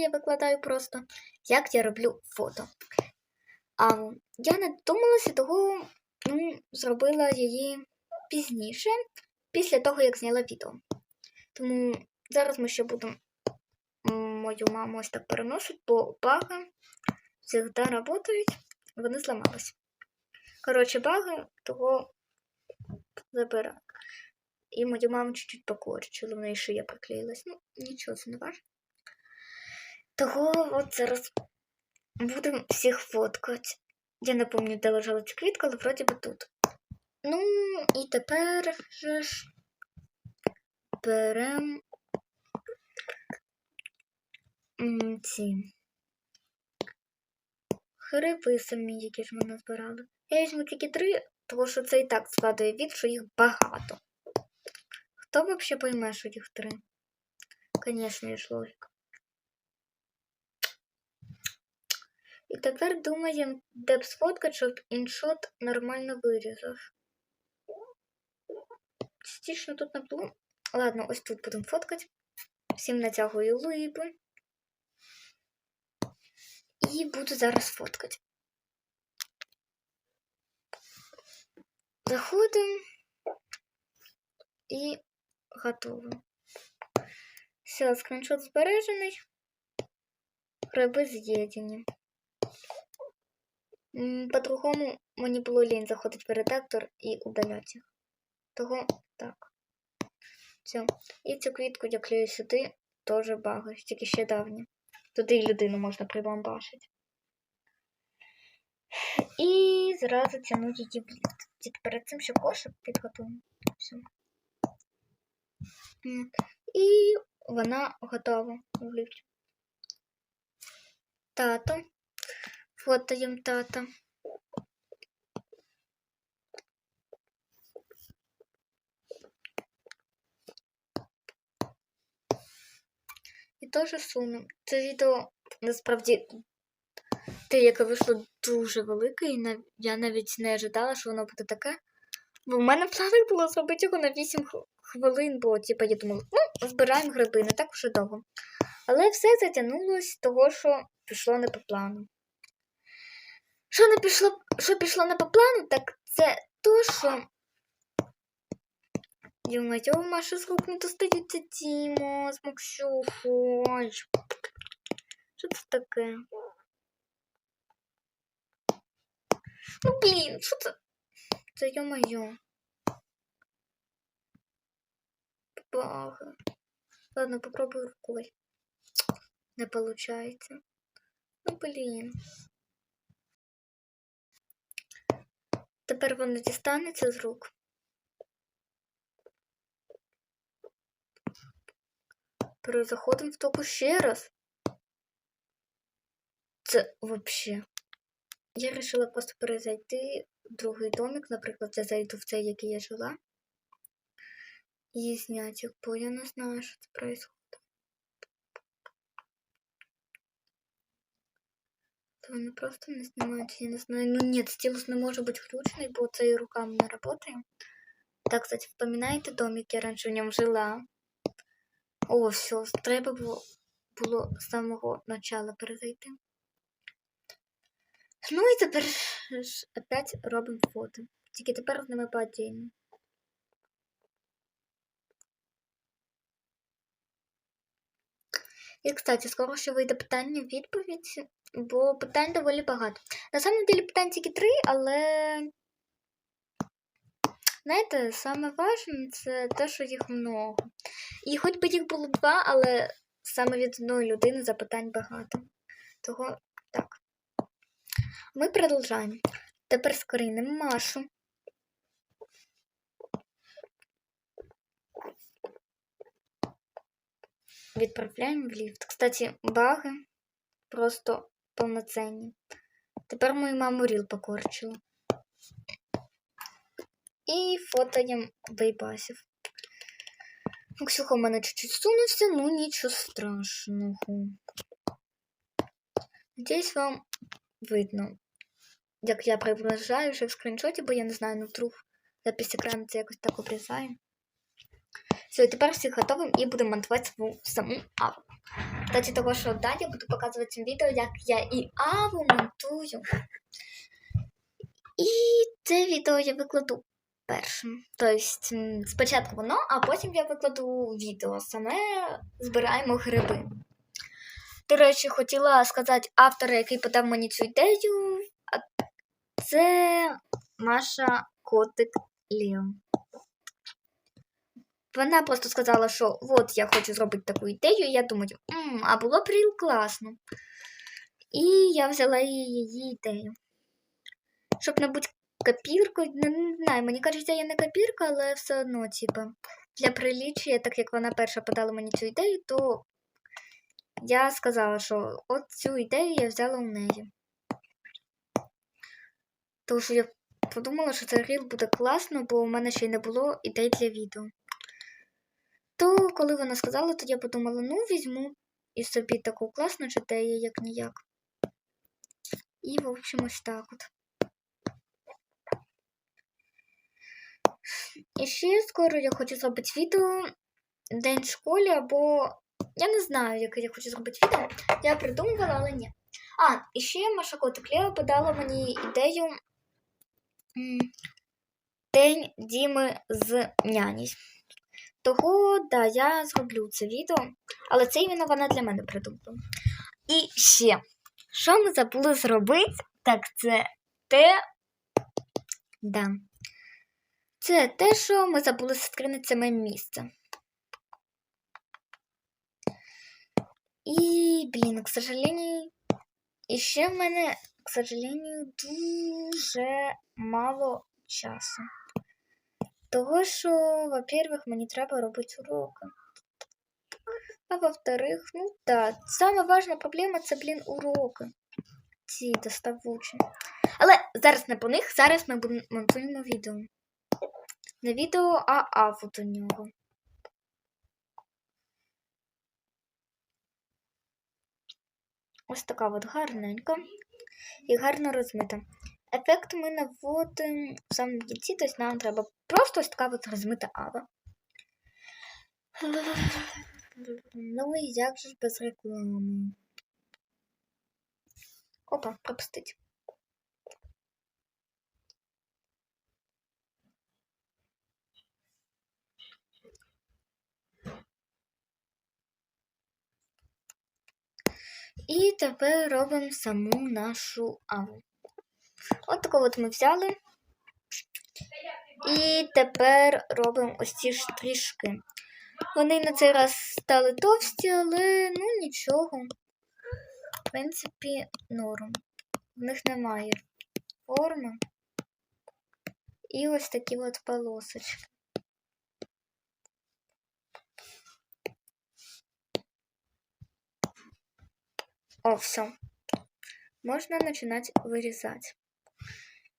я викладаю просто, як я роблю фото. А я не додумалася, того ну, зробила її пізніше, після того, як зняла відео. Тому зараз ми ще будемо мою маму ось так переносити, бо баги завжди працюють, вони зламалися. Коротше, баги того забираю. І мою маму чуть-чуть покорчила, в неї шия приклеїлась. Ну, нічого, це не важно. Того от зараз будемо всіх фоткати. Я не пам'ятаю, де лежала ця квітка, але вроді би тут. Ну, і тепер же ж беремо ці гриби самі, які ж ми назбирали. Я візьму тільки три, тому що це і так складає від, що їх багато. Хто взагалі пойме, що їх три? Звісно, є ж логіка. І тепер думаємо, де б сфоткати, щоб іншот нормально вирізав. Частично тут не. Ладно, ось тут будемо фоткати. Всім натягую либи. І буду зараз фоткати. Заходимо і готово. Все, скріншот збережений. Гриби з'єдені. По-другому мені було лінь заходити в редактор і удаляти. Того так. Все. І цю квітку я клею сюди, теж баги, тільки ще давні. Туди і людину можна прибамбашити. І зразу тяну її ліфт. Тільки перед цим ще кошик підготуємо. Все. І вона готова в ліфті. Тато. Фотоємо тата. І теж сунемо. Це відео насправді те, яке вийшло дуже велике, і нав- я навіть не ожидала, що воно буде таке. Бо в мене плани було зробити його на 8 хвилин, бо типу, я думала, ну, збираємо гриби, не так уже довго. Але все затягнулось того, що пішло не по плану. Що не пішло, що пішло не по плану, так це то, що. Йо-моє, Маша з рук не достається Тімо. Ой. Що це таке? Ну, блін, що це? Це йо-моє. Бага. Ладно, попробую рукою. Не получается. Ну, блін. Тепер воно дістанеться з рук. Перезаходимо в току ще раз. Це вообще. Я вирішила просто перезайти в другий домик, наприклад, я зайду в цей, який я жила. І зняти бо я не знаю, що це відбувається. Вони просто не знімають, я не знаю. Ну ні, стілус не може бути включений, бо це і руками не працює. Так, кстати, вспоминаєте домик, я раніше в ньому жила. О, все, треба було, було з самого начала перезайти. Ну і тепер ж опять робимо фото. Тільки тепер з ними по І, кстати, скоро ще вийде питання відповідь, бо питань доволі багато. На самом деле питань тільки три, але знаєте, саме важне це те, що їх много. І хоч би їх було два, але саме від одної людини запитань багато. Того так. Ми продовжаємо. Тепер скорінемо Машу. Відправляємо в ліфт. Кстати, баги просто повноцінні. Тепер мою маму ріл покорчила. І фотоємо бейбасів. Ксюха в мене чуть-чуть сунувся, ну нічого страшного. Надіюсь, вам видно, як я приближаю вже в скріншоті, бо я не знаю, ну вдруг запись екрану це якось так обрізає. Все, тепер всі готові і будемо монтувати саму саму аву. Тоді того, що далі я буду показувати цим відео, як я і Аву монтую. І це відео я викладу першим. Тобто спочатку воно, а потім я викладу відео. Саме збираємо гриби. До речі, хотіла сказати автора, який подав мені цю ідею. Це Маша Котик Лео. Вона просто сказала, що от я хочу зробити таку ідею, і я думаю, а було б ріл класно. І я взяла її, ідею. Щоб не бути копіркою, не, не знаю, мені кажеться, я не копірка, але все одно, типа, для приліччя, так як вона перша подала мені цю ідею, то я сказала, що от цю ідею я взяла у неї. Тому що я подумала, що цей ріл буде класно, бо у мене ще й не було ідей для відео. То, коли вона сказала, то я подумала, ну, візьму і собі таку класну ідею, як ніяк. І, в общем, ось так от. І ще скоро я хочу зробити відео День в школі, або я не знаю, яке я хочу зробити відео. Я придумувала, але ні. А, і ще Маша Котик подала мені ідею День Діми з няній. Того, да, я зроблю це відео, але це іменно вона для мене придумала. І ще, що ми забули зробити, так це те. Да. Це те, що ми забули скринити саме місце. І, блін, к сожалению, і ще в мене, к сожалению, дуже мало часу. Того, що, во-первых, мені треба робити уроки. А во-вторых, ну так, сама важна проблема це, блін, уроки. Ці доставучі. Але зараз не по них, зараз ми монтуємо відео. Не відео, а аву до нього. Ось така от гарненька і гарно розмита. Ефект ми наводимо в самому кінці, тобто нам треба просто ось така от розмита ава. Ну і як же без реклами? Опа, пропустить. І тепер робимо саму нашу аву. От таку от ми взяли. І тепер робимо ось ці штришки. Вони на цей раз стали товсті, але ну нічого. В принципі, норм. В них немає форми. І ось такі от полосочки. О, все. Можна починати вирізати.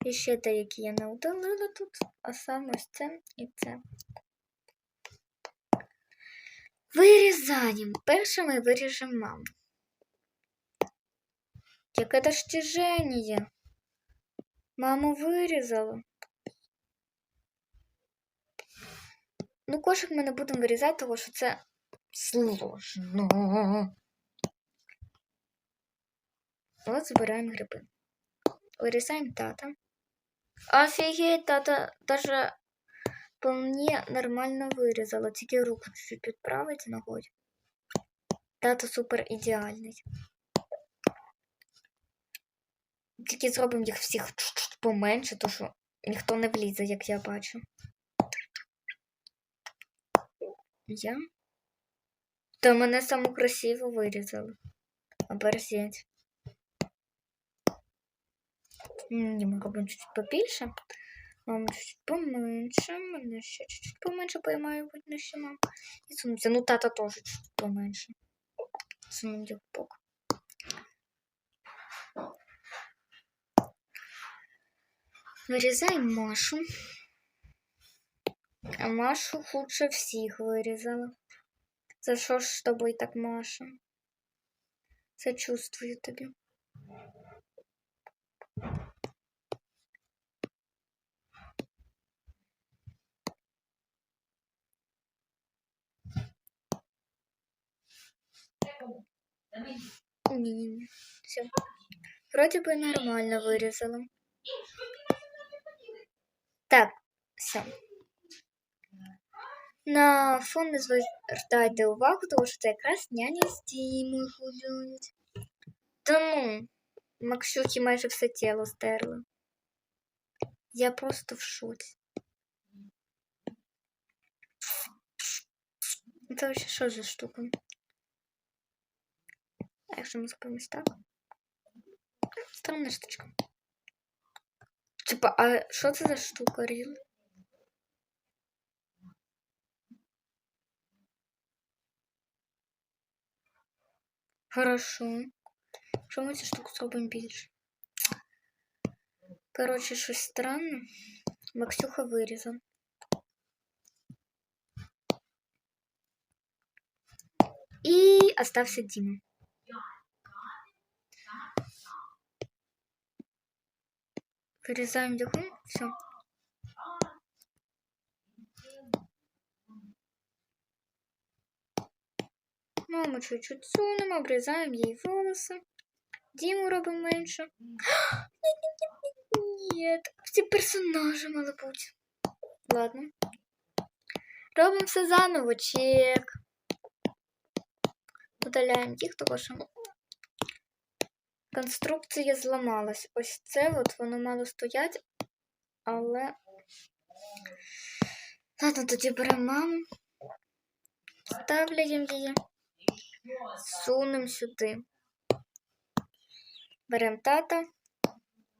І ще деякі я не удалила тут, а саме ось це і це. Вирізаємо. Перше ми виріжемо маму. Яке достіження? Маму вирізала. Ну, кошик ми не будемо вирізати, тому що це сложно. От збираємо гриби. Вирізаємо тата. Офігеть, тата даже вполне нормально вирізала. Тільки руку чуть-чуть підправити ногою. Тата супер ідеальний. Тільки зробимо їх всіх чуть-чуть поменше, то що ніхто не влізе, як я бачу. Я? Та мене саму красиво вирізали. Оберзеть. Ми робимо чуть-чуть побільше. Мам чуть-чуть поменше. Мене ще чуть-чуть поменше, бо я маю бути мам. І сунуться. Ну, тата теж чуть поменше. Сунуть бок. Вирізаємо Машу. А Машу лучше всіх вирізала. За що ж з тобою так, Маша? Сочувствую тобі. Не-не-не. Все. Вроде бы нормально вырезала. Так, все. На фон не звертайте увагу, тому що це якраз няня з Дімою гуляють. Та ну, Максюхі майже все тіло стерли. Я просто в шоці. Це вообще що за штука? А якщо ми зробимось так? Странна штучка. Типа, а що це за штука, Ріл? Хорошо. Що ми цю штуку зробимо більше? Коротше, щось странне. Максюха вирізав. І остався Діма. Вырезаем дюху. Все. Маму чуть-чуть сунемо, обрізаємо їй волоси. Діму робимо менше. Ні, всі персонажі мали бути. Ладно. Робимо все заново, чек. Удаляємо їх, тому що конструкція зламалась. Ось це от воно мало стояти, але. Ладно, тоді беремо маму, ставляємо її, сунемо сюди. Беремо тата,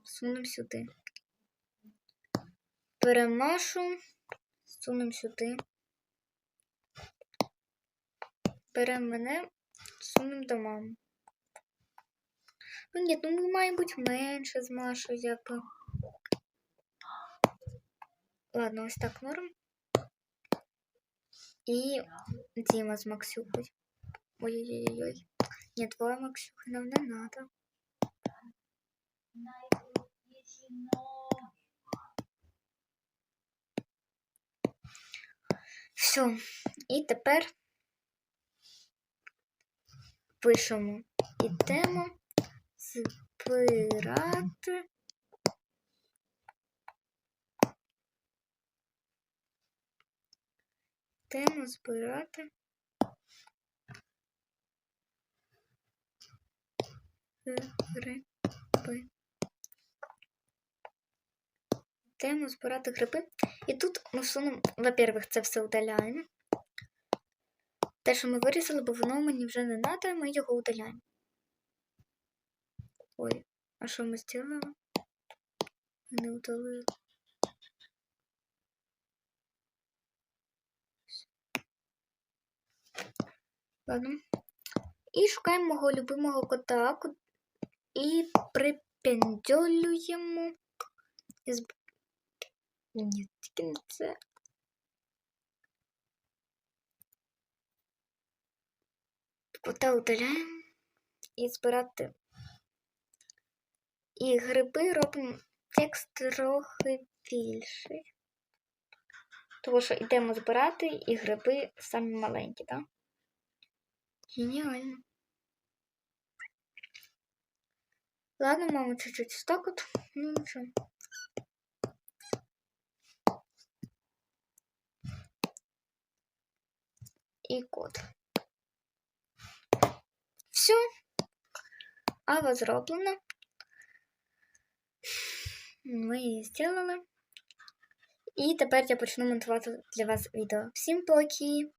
сунемо сюди. Беремо Машу, сунемо сюди. Беремо мене, сунемо до мами. Ну ні, ну ми бути менше з Машою, якби. Ладно, ось так норм. І Діма з Максюхою. Ой-ой-ой. Ні, двоє Максюхи нам не надо. Все. І тепер пишемо ідемо збирати. Ідемо збирати. Гриби. Йдемо збирати гриби. І тут ми всунемо, во-первых, це все удаляємо. Те, що ми вирізали, бо воно мені вже не треба, ми його удаляємо. Ой, а що ми зробили? Не удалили. Ладно. І шукаємо мого любимого кота ко- і припендюлюємо. Із... Ні, тільки не це. Кота удаляємо і збирати. І гриби робимо текст трохи більший. Тому що йдемо збирати і гриби самі маленькі, так? Геніально. Ладно, мама, чуть-чуть так от. Ну нічого. І код. Все. Ава зроблена. Ми її зробили. І тепер я почну монтувати для вас відео. Всім поки!